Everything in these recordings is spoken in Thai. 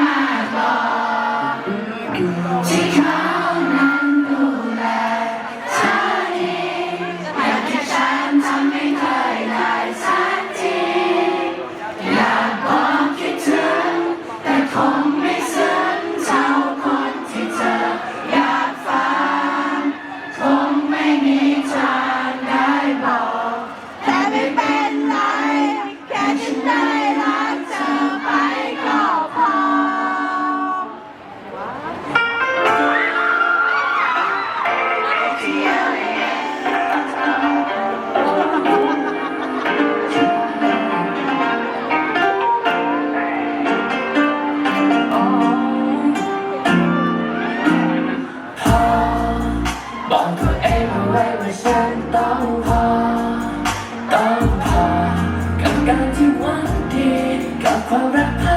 ม ตัวเองเอาไว้ว่าฉันต้องพอ ต้องพอ กับการที่หวังดีกับความรัก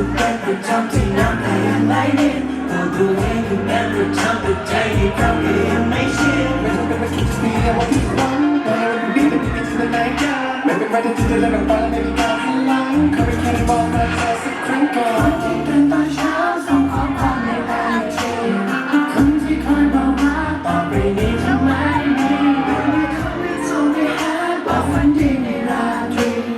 คือการกระทำที่นำให้เราตัเออทำใจที่เไม่เชื่อไม่ต้องการมาคิดที่นี่ว่าพี่หวังแต่เราเป็นพี่เที่ที่ไหนกันไม่เป็นไรที่จะเล่นแบบตอนไม่มีการหลังเขาไม่แค่บอกมาเธอสักครั้งก่อนที่เป็นตอเช้าส่งขอความในไลคนที่คยบอกว่าตอไนี้ทำไมไม่ไม่เขาไม่หาบอกวันดีในราต